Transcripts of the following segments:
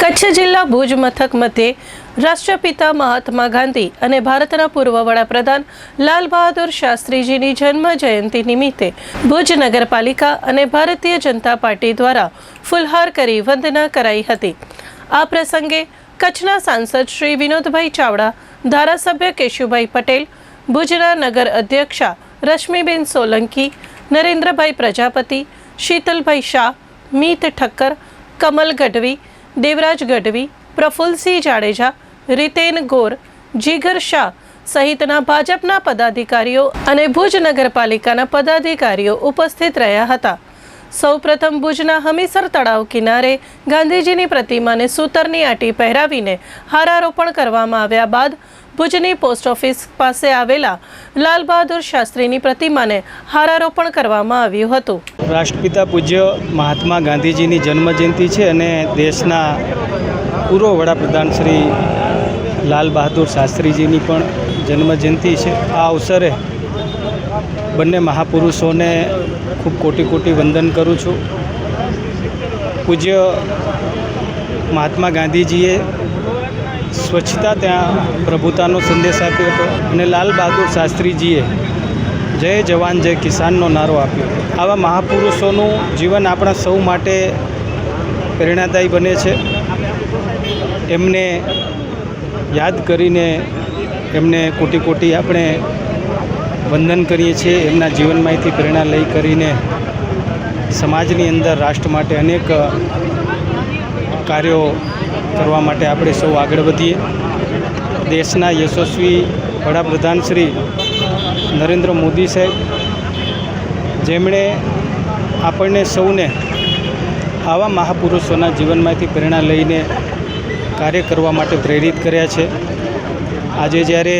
કચ્છ જિલ્લા ભુજ મથક મધ્યે રાષ્ટ્રપિતા મહાત્મા ગાંધી અને ભારતના પૂર્વ વડાપ્રધાન લાલ બહાદુર શાસ્ત્રીજીની જન્મ જયંતિ નિમિત્તે ભુજ નગરપાલિકા અને ભારતીય જનતા પાર્ટી દ્વારા ફુલહાર કરી વંદના કરાઈ હતી. આ પ્રસંગે કચ્છના સાંસદ શ્રી વિનોદભાઈ ચાવડા, ધારાસભ્ય કેશુભાઈ પટેલ, ભુજના નગર અધ્યક્ષા રશ્મિબેન સોલંકી, નરેન્દ્રભાઈ પ્રજાપતિ, શીતલભાઈ શાહ, મીત ઠક્કર, કમલ ગઢવી દેવરાજ ગઢવી પ્રફુલ્લસિંહ જાડેજા, રીતેન ગોર, જીગર શાહ સહિતના ભાજપના પદાધિકારીઓ અને ભુજ નગરપાલિકાના પદાધિકારીઓ ઉપસ્થિત રહ્યા હતા. સૌપ્રથમ ભુજના હમીસર તળાવ કિનારે ગાંધીજીની પ્રતિમાને સૂતરની આંટી પહેરાવીને હારારોપણ કરવામાં આવ્યા બાદ ભુજની પોસ્ટ ઓફિસ પાસે આવેલા લાલ બહાદુર શાસ્ત્રીની પ્રતિમાને હારારોપણ કરવામાં આવ્યું હતું. રાષ્ટ્રપિતા પૂજ્ય મહાત્મા ગાંધીજીની જન્મજયંતિ છે અને દેશના પૂર્વ વડાપ્રધાન શ્રી લાલ બહાદુર શાસ્ત્રીજીની પણ જન્મજયંતિ છે. આ અવસરે બંને મહાપુરુષોને ખૂબ કોટી કોટી વંદન કરું છું. પૂજ્ય મહાત્મા ગાંધીજીએ સ્વચ્છતા ત્યાં પ્રભુતાનો સંદેશ આપ્યો હતો અને લાલ બહાદુર શાસ્ત્રીજીએ જય જવાન, જય કિસાનનો નારો આપ્યો. આવા મહાપુરુષોનું જીવન આપણા સૌ માટે પ્રેરણાદાયી બને છે. એમને યાદ કરીને એમને કોટી કોટી આપણે વંદન કરીએ છીએ, એમના જીવનમાંથી પ્રેરણા લઈ કરીને સમાજની અંદર રાષ્ટ્ર માટે અનેક કાર્યો કરવા માટે આપણે સૌ આગળ વધીએ. દેશના યશસ્વી વડાપ્રધાન શ્રી નરેન્દ્ર મોદી સાહેબ, જેમણે આપણને સૌને આવા મહાપુરુષોના જીવનમાંથી પ્રેરણા લઈને કાર્ય કરવા માટે પ્રેરિત કર્યા છે. આજે જ્યારે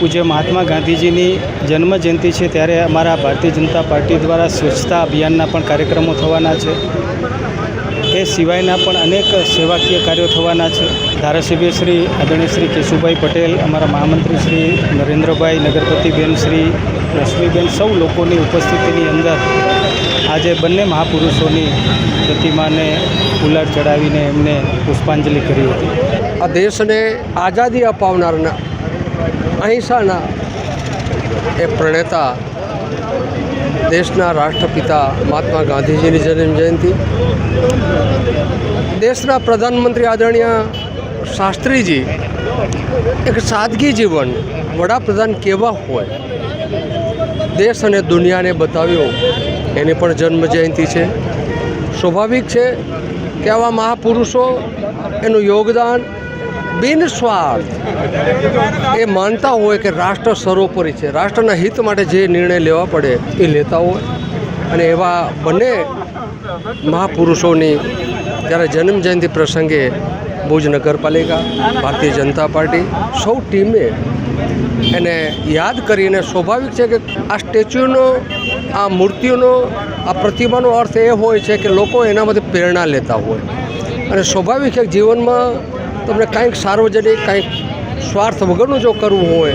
પૂજ્ય મહાત્મા ગાંધીજીની જન્મજયંતિ છે ત્યારે અમારા ભારતીય જનતા પાર્ટી દ્વારા સ્વચ્છતા અભિયાનના પણ કાર્યક્રમો થવાના છે. એ સિવાયના પણ અનેક સેવાકીય કાર્યો થવાના છે. ધારાસભ્ય શ્રી આદરણીય શ્રી કેશુભાઈ પટેલ, અમારા મહામંત્રી શ્રી નરેન્દ્રભાઈ, નગરપતિબેન શ્રી રશ્મિબેન સૌ લોકોની ઉપસ્થિતિની અંદર આજે બંને મહાપુરુષોની પ્રતિમાને ફુલાર ચડાવીને એમને પુષ્પાંજલિ કરી હતી. આ દેશને આઝાદી અપાવનારના અહિંસાના એ પ્રણેતા દેશના રાષ્ટ્રપિતા મહાત્મા ગાંધીજીની જન્મ જયંતિ. દેશના પ્રધાનમંત્રી આદરણીય શાસ્ત્રીજી, એક સાદગી જીવન વડાપ્રધાન કેવા હોય? દેશ અને દુનિયાને બતાવ્યો, એની પણ જન્મ જયંતિ છે. સ્વાભાવિક છે કે આવા મહાપુરુષો એનું યોગદાન બિનસ્વાર્થ. એ માનતા હોય કે રાષ્ટ્ર સર્વોપરી છે. રાષ્ટ્રના હિત માટે જે નિર્ણય લેવા પડે એ લેતા હોય. અને એવા બંને મહાપુરુષોની જ્યારે જન્મ જયંતિ પ્રસંગે ભુજ નગરપાલિકા, ભારતીય જનતા પાર્ટી, સૌ ટીમે એને યાદ કરીને સ્વાભાવિક છે કે આ સ્ટેચ્યુનો, આ મૂર્તિઓનો, આ પ્રતિમાનો અર્થ એ હોય છે કે લોકો એનામાંથી પ્રેરણા લેતા હોય. અને સ્વાભાવિક છે જીવનમાં તમને કાંઈક સાર્વજનિક, કાંઈક સ્વાર્થ વગરનું જો કરવું હોય,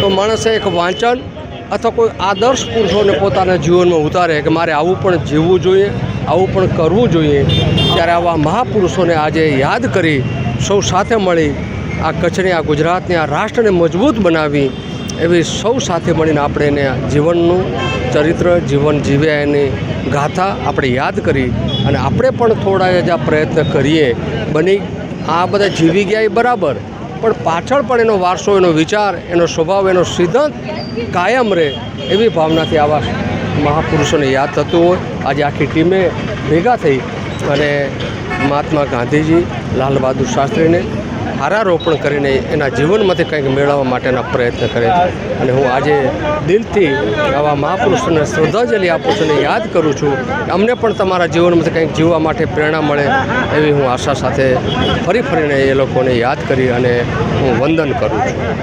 તો માણસે એક વાંચન અથવા કોઈ આદર્શ પુરુષોને પોતાના જીવનમાં ઉતારે કે મારે આવું પણ જીવવું જોઈએ, આવું પણ કરવું જોઈએ. ત્યારે આવા મહાપુરુષોને આજે યાદ કરી સૌ સાથે મળી આ કચ્છને, આ ગુજરાતને, આ રાષ્ટ્રને મજબૂત બનાવી એવી સૌ સાથે મળીને આપણે એને જીવનનું ચરિત્ર, જીવન જીવ્યા એની ગાથા આપણે યાદ કરી અને આપણે પણ થોડા જ આ પ્રયત્ન કરીએ. બની આ બધા જીવી ગયા એ બરાબર. પણ પાછળ પણ એનો વારસો, એનો વિચાર, એનો સ્વભાવ, એનો સિદ્ધાંત કાયમ રહે એવી ભાવનાથી આવા મહાપુરુષોને યાદ થતું હોય. આજે આખી ટીમે ભેગા થઈ અને મહાત્મા ગાંધીજી, લાલ બહાદુર શાસ્ત્રીને હારારોપણ કરીને એના જીવનમાંથી કંઈક મેળવવા માટેના પ્રયત્ન કરે છે. અને હું આજે દિલથી આવા મહાપુરુષોને શ્રદ્ધાંજલિ આપું છું અને યાદ કરું છું અમને પણ તમારા જીવનમાંથી કંઈક જીવવા માટે પ્રેરણા મળે એવી હું આશા સાથે ફરી ફરીને એ લોકોને યાદ કરી અને હું વંદન કરું છું.